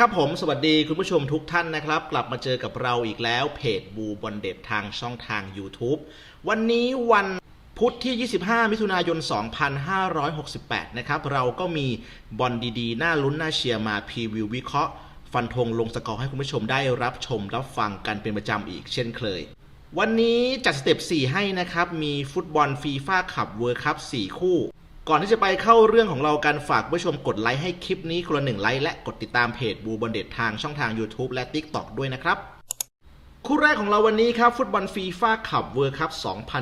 ครับผมสวัสดีคุณผู้ชมทุกท่านนะครับ กลับมาเจอกับเราอีกแล้วเพจบูบอลเด็ดทางช่องทาง YouTube วันนี้วันพุธที่ 25 มิถุนายน 2568 นะครับ เราก็มีบอลดีๆ น่าลุ้นน่าเชียร์มาพรีวิววิเคราะห์ฟันธงลงสกอร์ให้คุณผู้ชมได้รับชมรับฟังกันเป็นประจำอีกเช่นเคย วันนี้จัดสเต็ป 4 ให้นะครับ มีฟุตบอลฟีฟ่าคัพเวิร์คัพ4คู่ ก่อนที่จะไปเข้าเรื่องของเราการฝากผู้ชมกดไลค์ให้คลิปนี้คนละหนึ่งไลค์และกดติดตามเพจบูบอลเด็ดทางช่องทาง YouTube และ TikTok ด้วยนะครับ คู่แรกของเราวันนี้ครับ ฟุตบอลฟีฟ่าคัพเวิร์คัพ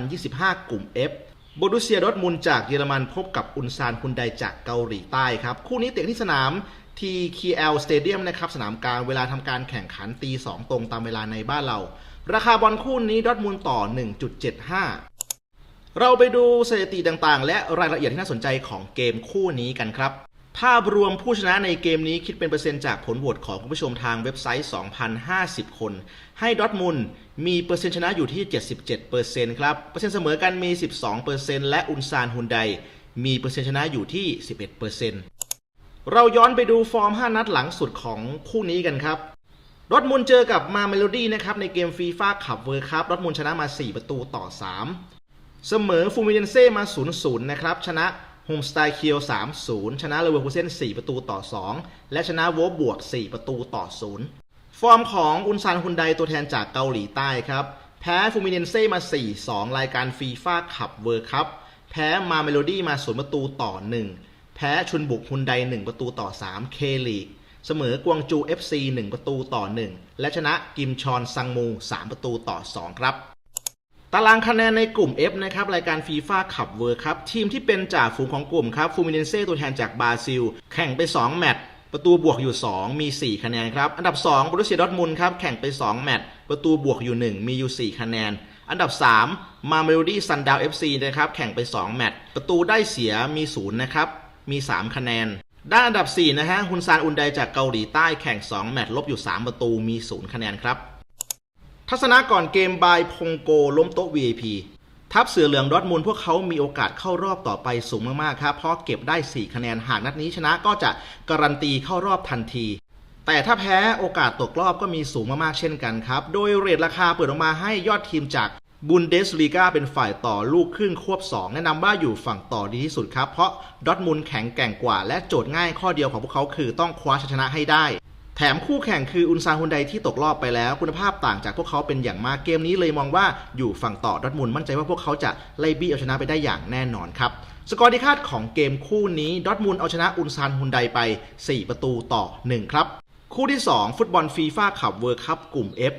2025 กลุ่ม F โบรุเซียดอทมุนจากเยอรมันพบกับอุนซานฮุนไดจากเกาหลีใต้ครับ คู่นี้เตะที่สนาม TKL Stadium นะครับ สนามกลางเวลาทำการแข่งขันตี 2 ตรงตามเวลาในบ้านเรา ราคาบอลคู่นี้ดอทมุนต่อ 1.75 เราไปดูสถิติต่างๆ และรายละเอียดที่น่าสนใจของเกมคู่นี้กันครับ ภาพรวมผู้ชนะในเกมนี้คิดเป็นเปอร์เซ็นต์จากผลโหวตของคุณผู้ชมทางเว็บไซต์ 2,050 คน ให้ดอทมุนมีเปอร์เซ็นต์ชนะอยู่ที่ 77%ครับ เปอร์เซ็นต์เสมอกันมี 12%และอุนซานฮุนไดมีเปอร์เซ็นต์ชนะอยู่ที่ 11%เราย้อนไปดูฟอร์ม 5 นัดหลังสุดของคู่นี้กันครับดอทมุนเจอกับมาเมโลดี้นะครับในเกมฟีฟ่าคัพเวิร์คัพดอทมุนชนะมา 4 ประตูต่อ 3 เสมอฟูมิเนเซ่มา 0-0 นะครับ ชนะโฮมสไตล์เคียว 3-0 ชนะเลเวอร์คูเซน4 ประตูต่อ 2 และชนะโวบวก 4 ประตูต่อ 0 ฟอร์มของอุนซานฮุนไดตัวแทนจากเกาหลีใต้ครับ แพ้ฟูมิเนเซ่มา 4-2 รายการฟีฟ่าคัพเวิร์คัพแพ้มาเมโลดี้มา 0 ประตูต่อ 1 แพ้ชุนบุกฮุนได 1 ประตูต่อ 3 เคลีกเสมอกวางจู FC 1 ประตูต่อ 1 และชนะกิมชอนซังมู 3 ประตูต่อ 2 ครับ ตารางคะแนนในกลุ่ม F นะครับรายการฟีฟ่าคัพเวิร์ครับ ทีมที่เป็นจ่าฝูงของกลุ่มครับฟูมิเนเซ่ตัวแทนจากบราซิล แข่งไป 2 แมตช์ประตูบวกอยู่ 2 มี 4 คะแนนครับ อันดับ2บรูเซียดอทมุนครับแข่งไป 2 แมตช์ประตูบวกอยู่ 1 มีอยู่ 4 คะแนน อันดับ 3 มาเมโลดี้ซันดาวเอฟซีนะครับแข่งไป 2 แมตช์ประตูได้เสียมี 0 นะครับ มี 3 คะแนน ด้านอันดับ4นะฮะฮุนซานอุนไดจากเกาหลีใต้แข่ง 2 แมตช์ลบอยู่ 3 ประตูมี 0 คะแนนครับ ทัศนะก่อนเกมบายพงโกล้มโต๊ะ VIP ทัพเสือเหลืองดอทมุนด์พวกเขามีโอกาสเข้ารอบต่อไปสูงมากๆครับ เพราะเก็บได้ 4 คะแนนหากนัดนี้ชนะก็จะการันตีเข้ารอบทันที แต่ถ้าแพ้โอกาสตกรอบก็มีสูงมากๆเช่นกันครับ โดยเรทราคาเปิดออกมาให้ยอดทีมจากบุนเดสลีกาเป็นฝ่ายต่อลูกครึ่งควบ 2 แนะนำว่าอยู่ฝั่งต่อดีที่สุดครับ เพราะดอทมุนด์แข็งแกร่งกว่า และโจทย์ง่ายข้อเดียวของพวกเขาคือต้องคว้าชัยชนะให้ได้ แถมคู่แข่งคืออุนซานฮุนไดที่ตกรอบไปแล้วคุณภาพต่างจากพวกเขาเป็นอย่างมากเกมนี้เลยมองว่าอยู่ฝั่งต่อดอทมุนมั่นใจว่าพวกเขาจะไล่บี้เอาชนะไปได้อย่างแน่นอนครับสกอร์ที่คาดของเกมคู่นี้ดอทมุนด์เอาชนะอุนซานฮุนไดไป 4 ประตูต่อ 1 ครับ คู่ที่ 2 ฟุตบอลฟีฟ่าคัพเวิร์คัพกลุ่ม F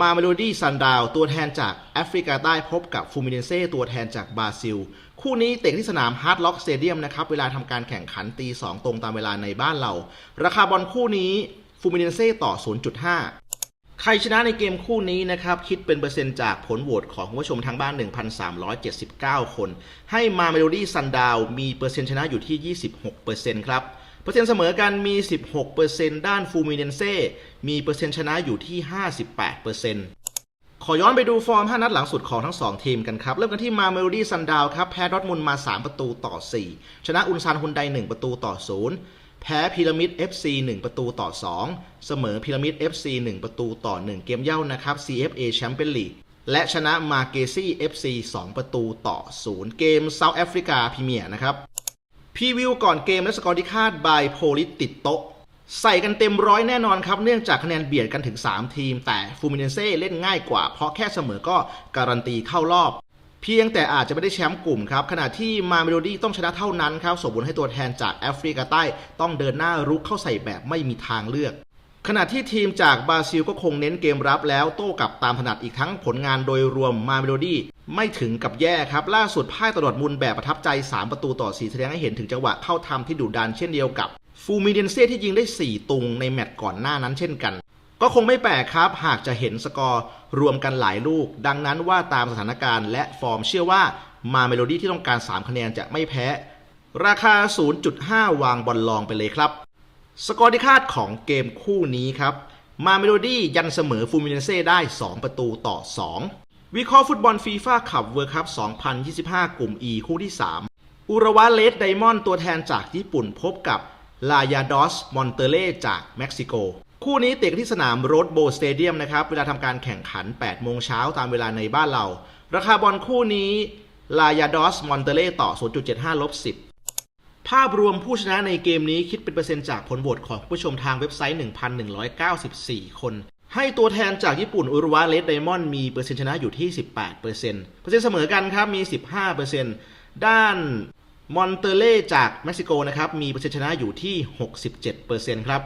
มาเมโลดี้ซันดาวตัวแทนจากแอฟริกาใต้พบกับฟูมิเนเซ่ตัวแทนจากบราซิล คู่นี้เตะที่สนามฮาร์ดล็อกสเตเดียมนะครับ เวลาทำการแข่งขันตี 2 ตรงตามเวลาในบ้านเรา ราคาบอลคู่นี้ ฟูมิเนเซ่ต่อ 0.5 ใครชนะในเกมคู่นี้นะครับ คิดเป็นเปอร์เซ็นต์จากผลโหวตของผู้ชมทางบ้าน 1,379 คน ให้มาเมโลดี้ซันดาวมีเปอร์เซ็นต์ชนะอยู่ที่ 26%ครับเปอร์เซ็นต์เสมอกันมี 16%ด้านฟูมิเนเซ่มีเปอร์เซ็นต์ชนะอยู่ที่ 58%ขอย้อนไปดูฟอร์ม 5 นัดหลังสุดของทั้ง 2 ทีมกันครับ เริ่มกันที่มาเมโลดี้ซันดาวครับ แพ้ดอทมุนมา 3 ประตูต่อ 4 ชนะอุนซานฮุนได 1 ประตูต่อ 0 แพ้พีระมิด FC 1 ประตูต่อ 2 เสมอพีระมิด FC 1 ประตูต่อ 1 เกมเย่านะครับ CFA Champions League และชนะมาเกซี่ FC 2 ประตูต่อ 0 เกมเซาท์แอฟริกาพรีเมียร์นะครับพีวิวก่อนเกมและสกอร์ที่คาดบายโพลิสติดโต๊ะใส่กันเต็มร้อยแน่นอนครับ เนื่องจากคะแนนเบียดกันถึง 3 ทีม แต่ฟูมิเนเซ่เล่นง่ายกว่า เพราะแค่เสมอก็การันตีเข้ารอบ เพียงแต่อาจจะไม่ได้แชมป์กลุ่มครับขณะที่มาเมโลดี้ต้องชนะเท่านั้นครับส่งผลให้ตัวแทนจากแอฟริกาใต้ต้องเดินหน้ารุกเข้าใส่แบบไม่มีทางเลือกขณะที่ทีมจากบราซิลก็คงเน้นเกมรับแล้วโต้กลับตามถนัดอีกทั้งผลงานโดยรวมมาเมโลดี้ไม่ถึงกับแย่ครับ ล่าสุดพ่ายตลอดมุนแบบประทับใจ 3 ประตูต่อ 4 แสดงให้เห็นถึงจังหวะเข้าทำที่ดุดันเช่นเดียวกับ ฟูมิเดนเซ่ที่ยิงได้ 4 ตุงในแมตช์ก่อนหน้านั้นเช่นกัน ก็คงไม่แปลกครับ หากจะเห็นสกอร์รวมกันหลายลูก ดังนั้นว่าตามสถานการณ์และฟอร์มเชื่อว่ามาเมโลดี้ที่ต้องการ 3 คะแนนจะไม่แพ้ ราคา 0.5 วางบอลลองไปเลยครับ สกอร์ที่คาดของเกมคู่นี้ครับ มาเมโลดี้ยันเสมอฟูมิเนเซ่ได้ 2 ประตูต่อ 2 วิเคราะห์ฟุตบอลฟีฟ่าคัพเวิร์คัพ2025 กลุ่ม E คู่ที่ 3 อุระวะเลสไดมอนด์ตัวแทนจากญี่ปุ่นพบกับลายาดอสมอนเตเล่จากเม็กซิโก คู่นี้เตะที่สนามโรดโบสเตเดียมนะครับ เวลาทำการแข่งขัน 8 โมงเช้าตามเวลาในบ้านเรา ราคาบอลคู่นี้ลายาดอสมอนเตเล่ต่อ 0.75ลบ10 ภาพรวมผู้ชนะในเกมนี้คิดเป็นเปอร์เซ็นต์จากผลโหวตของผู้ชมทางเว็บไซต์ 1,194 คน ให้ตัวแทนจากญี่ปุ่นอุรุวาเลสไดมอนด์มีเปอร์เซ็นต์ชนะอยู่ที่ 18%เปอร์เซ็นต์เสมอกันครับมี 15%ด้านมอนเตเล่จากเม็กซิโกนะครับมีเปอร์เซ็นต์ชนะอยู่ที่ 67%ครับ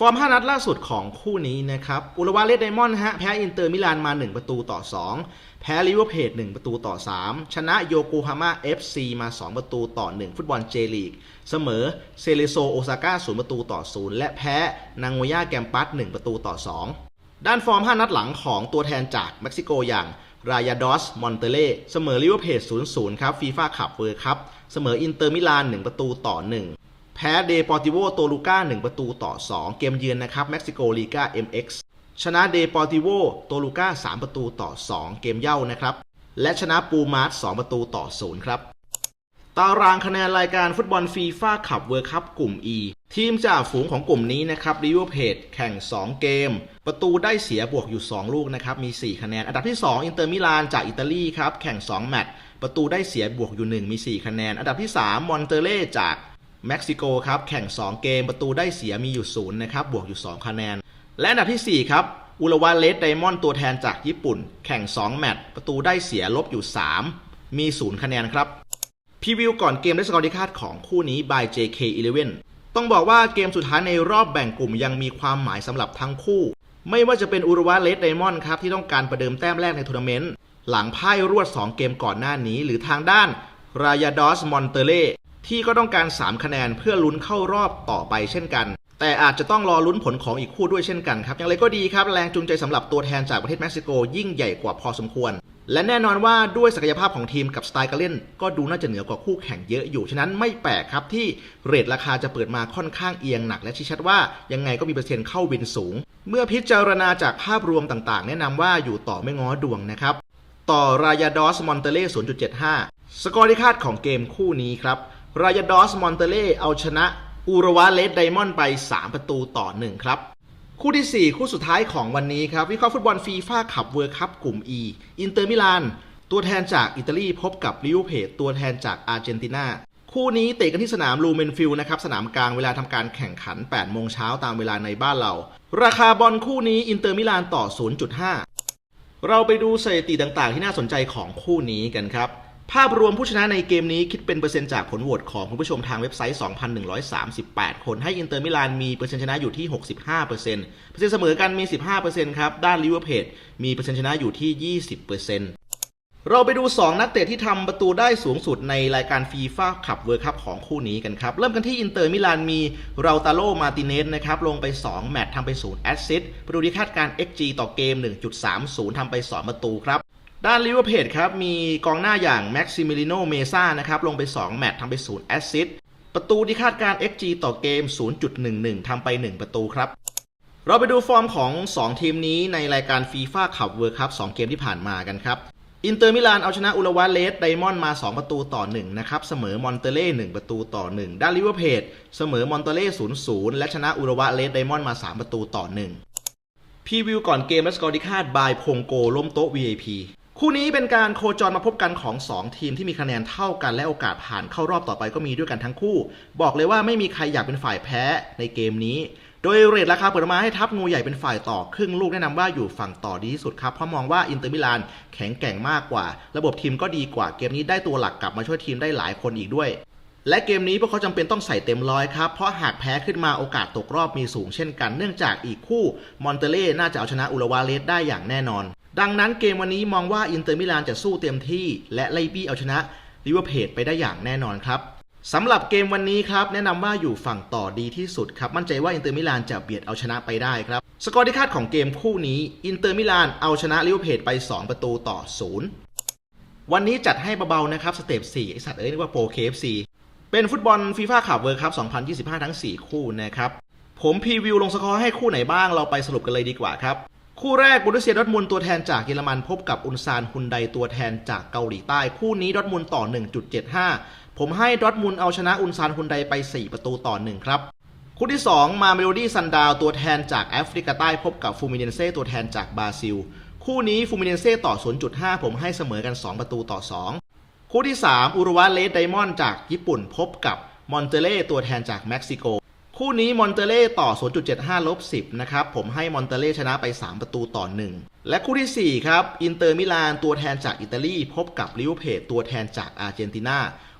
ฟอร์ม 5 นัดล่าสุดของคู่นี้นะครับ อุรวาเลสไดมอนด์ฮะ แพ้อินเตอร์มิลานมา 1 ประตูต่อ 2 แพ้ลิเวอร์เพจ1ประตูต่อ 3 ชนะโยโกฮาม่า FC มา 2 ประตูต่อ 1 ฟุตบอลเจลีก เสมอเซเลโซโอซาก้า 0 ประตูต่อ 0 และแพ้นางโงย่าแกมปัส 1 ประตูต่อ 2 ด้านฟอร์ม 5 นัดหลังของตัวแทนจากเม็กซิโกอย่างรายาดอส มอนเตเล่ เสมอลิเวอร์เพจ0-0 ครับฟีฟ่าคัพเวิร์คัพเสมออินเตอร์มิลาน 1 ประตูต่อ 1 แพ้เดปอร์ติโวโตลูก้า1ประตูต่อ 2 เกมเยือนนะครับเม็กซิโกลีกา MX ชนะเดปอร์ติโวโตลูก้า3ประตูต่อ 2 เกมเย่านะครับ และชนะปูมาร์ส2ประตูต่อ 0 ครับ ตารางคะแนนรายการฟุตบอลฟีฟ่าคัพเวิร์คัพกลุ่ม E ทีมจ่าฝูงของกลุ่มนี้นะครับริเวอร์เพจแข่ง 2 เกม ประตูได้เสียบวกอยู่ 2 ลูกนะครับมี 4 คะแนน อันดับที่ 2 อินเตอร์มิลานจากอิตาลีครับแข่ง 2 แมตช์ประตูได้เสียบวกอยู่ 1 มี 4 คะแนน อันดับที่ 3 มอนเตเล่จาก เม็กซิโกครับแข่ง 2 เกมประตูได้เสียมีอยู่0นะครับบวกอยู่ 2 คะแนน และอันดับทีสี่ 4 ครับอุลวาเลสไดมอนด์ตัวแทนจากญี่ปุ่น แข่ง 2 แมตช์ประตูได้เสียลบอยู่ 3 มี 0 คะแนนครับพรีวิวก่อนเกมและสกอร์ที่คาดของคู่นี้ by JK11 ต้องบอกว่าเกมสุดท้ายในรอบแบ่งกลุ่มยังมีความหมายสำหรับทั้งคู่ ไม่ว่าจะเป็นอุรวาเลสไดมอนด์ครับที่ต้องการประเดิมแต้มแรกในทัวร์นาเมนต์หลังพ่ายรวด 2 เกมก่อนหน้านี้ หรือทางด้านรายาดอสมอนเตเล่ ที่ก็ต้องการ 3 คะแนนเพื่อลุ้นเข้ารอบต่อไปเช่นกัน แต่อาจจะต้องรอลุ้นผลของอีกคู่ด้วยเช่นกันครับ อย่างไรก็ดีครับแรงจูงใจสำหรับตัวแทนจากประเทศเม็กซิโกยิ่งใหญ่กว่าพอสมควร และแน่นอนว่าด้วยศักยภาพของทีมกับสไตล์การเล่น ก็ดูน่าจะเหนือกว่าคู่แข่งเยอะอยู่ ฉะนั้นไม่แปลกครับที่เรทราคาจะเปิดมาค่อนข้างเอียงหนักและชี้ชัดว่ายังไงก็มีเปอร์เซ็นต์เข้าวินสูง เมื่อพิจารณาจากภาพรวมต่างๆ แนะนำว่าอยู่ต่อไม่ง้อดวงนะครับต่อรายาดอสมอนเตเล่0.75 สกอร์ที่คาดของเกมคู่นี้ครับ รายดอสมอนเตเล่เอาชนะอูรวาเลสไดมอนด์ไป 3 ประตูต่อ 1 ครับ คู่ที่ 4 คู่สุดท้ายของวันนี้ครับ วิเคราะห์ฟุตบอลฟีฟ่าคัพเวิร์คัพกลุ่ม E อินเตอร์มิลาน ตัวแทนจากอิตาลีพบกับลิเวอร์เพจตัวแทนจากอาร์เจนตินาคู่นี้เตะกันที่สนามลูเมนฟิลนะครับ สนามกลางเวลาทำการแข่งขัน 8 โมงเช้าตามเวลาในบ้านเรา ราคาบอลคู่นี้อินเตอร์มิลานต่อ 0.5 เราไปดูสถิติต่างๆ ที่น่าสนใจของคู่นี้กันครับ ภาพรวมผู้ชนะในเกมนี้คิดเป็นเปอร์เซ็นต์จากผลโหวตของคุณผู้ชมทางเว็บไซต์ 2,138 คนให้อินเตอร์มิลานมีเปอร์เซ็นต์ชนะอยู่ที่ 65%เปอร์เซ็นต์เสมอกันมี 15%ครับ ด้านลิเวอร์เพจมีเปอร์เซ็นต์ชนะอยู่ที่ 20%เราไปดู 2 นักเตะที่ทำประตูได้สูงสุดในรายการฟีฟ่าคัพเวิร์คัพของคู่นี้กันครับ เริ่มกันที่อินเตอร์มิลานมีเราตาโลมาติเนสนะครับ ลงไป 2 แมตช์ทำไป 0 แอสซิสต์ประตูที่คาดการ XG ต่อเกม 1.30ทำไป 2 ประตูครับ ด้านลิเวอร์เพจครับ มีกองหน้าอย่างแม็กซิมิลิโนเมซ่านะครับ ลงไป 2 แมตช์ทำไป 0 แอสซิสต์ประตูที่คาดการ XG ต่อเกม 0.11 ทำไป 1 ประตูครับ เราไปดูฟอร์มของ 2 ทีมนี้ในรายการฟีฟ่าคัพเวิร์คัพ2เกมที่ผ่านมากันครับอินเตอร์มิลานเอาชนะอุลวาเลสไดมอนด์มา 2 ประตูต่อ 1 นะครับ เสมอมอนเตเล่1ประตูต่อ 1 ด้านลิเวอร์เพจเสมอมอนเตเล่0-0 และชนะอุลวาเลสไดมอนด์มา 3 ประตูต่อ 1พรีวิวก่อนเกมและสกอร์ที่คาดบายพงโกล้มโต๊ะ VIP คู่นี้เป็นการโคจรมาพบกันของ 2 ทีมที่มีคะแนนเท่ากันและโอกาสผ่านเข้ารอบต่อไปก็มีด้วยกันทั้งคู่ บอกเลยว่าไม่มีใครอยากเป็นฝ่ายแพ้ในเกมนี้ โดยเรทราคาเปิดมาให้ทัพงูใหญ่เป็นฝ่ายต่อครึ่งลูกแนะนำว่าอยู่ฝั่งต่อดีที่สุดครับ เพราะมองว่าอินเตอร์มิลานแข็งแกร่งมากกว่า ระบบทีมก็ดีกว่าเกมนี้ได้ตัวหลักกลับมาช่วยทีมได้หลายคนอีกด้วยและเกมนี้พวกเขาจำเป็นต้องใส่เต็มร้อยครับ เพราะหากแพ้ขึ้นมาโอกาสตกรอบมีสูงเช่นกัน เนื่องจากอีกคู่ มอนเตเล่น่าจะเอาชนะอุลวาเลสได้อย่างแน่นอน ดังนั้นเกมวันนี้มองว่าอินเตอร์มิลานจะสู้เต็มที่ และไล่บี้เอาชนะลิเวอร์เพจไปได้อย่างแน่นอนครับสำหรับเกมวันนี้ครับ แนะนำว่าอยู่ฝั่งต่อดีที่สุดครับ มั่นใจว่าอินเตอร์มิลานจะเบียดเอาชนะไปได้ครับ สกอร์ที่คาดของเกมคู่นี้ อินเตอร์มิลานเอาชนะลิเวอร์เพจไป 2 ประตูต่อ 0 วันนี้จัดให้เบาๆนะครับ สเต็ป4ไอสัตว์เอ้ยนึกว่าโปรเคฟซีเป็นฟุตบอลฟีฟ่าคัพเวิร์คัพ2025 ทั้ง 4 คู่นะครับ ผมพรีวิวลงสกอร์ให้คู่ไหนบ้างเราไปสรุปกันเลยดีกว่าครับ คู่แรกบุรุเซียดอทมุนด์ตัวแทนจากเยอรมันพบกับอุนซานฮุนไดตัวแทนจากเกาหลีใต้ คู่นี้ดอทมุนด์ต่อ 1.75 ผมให้ดอทมุนด์เอาชนะอุนซานฮุนไดไป 4 ประตูต่อ 1 ครับ คู่ที่ 2 มาเมโลดี้ซันดาวตัวแทนจากแอฟริกาใต้พบกับฟูมิเนเซ่ตัวแทนจากบราซิล คู่นี้ฟูมิเนเซ่ต่อ 0.5 ผมให้เสมอกัน 2 ประตูต่อ 2 คู่ที่ 3 อุรุวาเลสไดมอนด์จากญี่ปุ่นพบกับมอนเตเล่ตัวแทนจากเม็กซิโก คู่นี้มอนเตเล่ต่อ 0.75 ลบ 10 นะครับ ผมให้มอนเตเล่ชนะไป 3 ประตูต่อ 1 และคู่ทีสี่4 ครับ อินเตอร์มิลานตัวแทนจากอิตาลี พบกับลิเวอร์เพจตัวแทนจากอาร์เจนตินา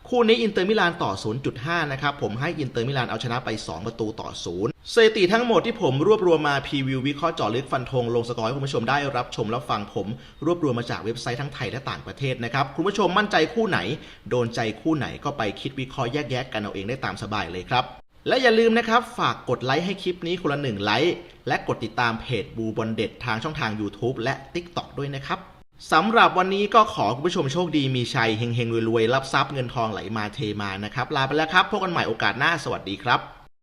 คู่นี้อินเตอร์มิลานต่อ 0.5 นะครับ ผมให้อินเตอร์มิลานเอาชนะไป 2 ประตูต่อ 0 สถิติทั้งหมดที่ผมรวบรวมมาพรีวิววิเคราะห์เจาะลึกฟันธงลงสกอร์ให้คุณผู้ชมได้รับชมรับฟังผม รวบรวมมาจากเว็บไซต์ทั้งไทยและต่างประเทศนะครับ คุณผู้ชมมั่นใจคู่ไหน โดนใจคู่ไหนก็ไปคิดวิเคราะห์แยกแยะกันเอาเองได้ตามสบายเลยครับ และอย่าลืมนะครับ ฝากกดไลค์ให้คลิปนี้คนละหนึ่งไลค์ และกดติดตามเพจบูบอลเด็ดทางช่องทาง YouTube และ TikTok ด้วยนะครับสำหรับวันนี้ก็ขอคุณผู้ชมโชคดีมีชัยเฮงๆรวยๆรับทรัพย์เงินทองไหลมาเทมานะครับ ลาไปแล้วครับพบกันใหม่โอกาสหน้าสวัสดีครับ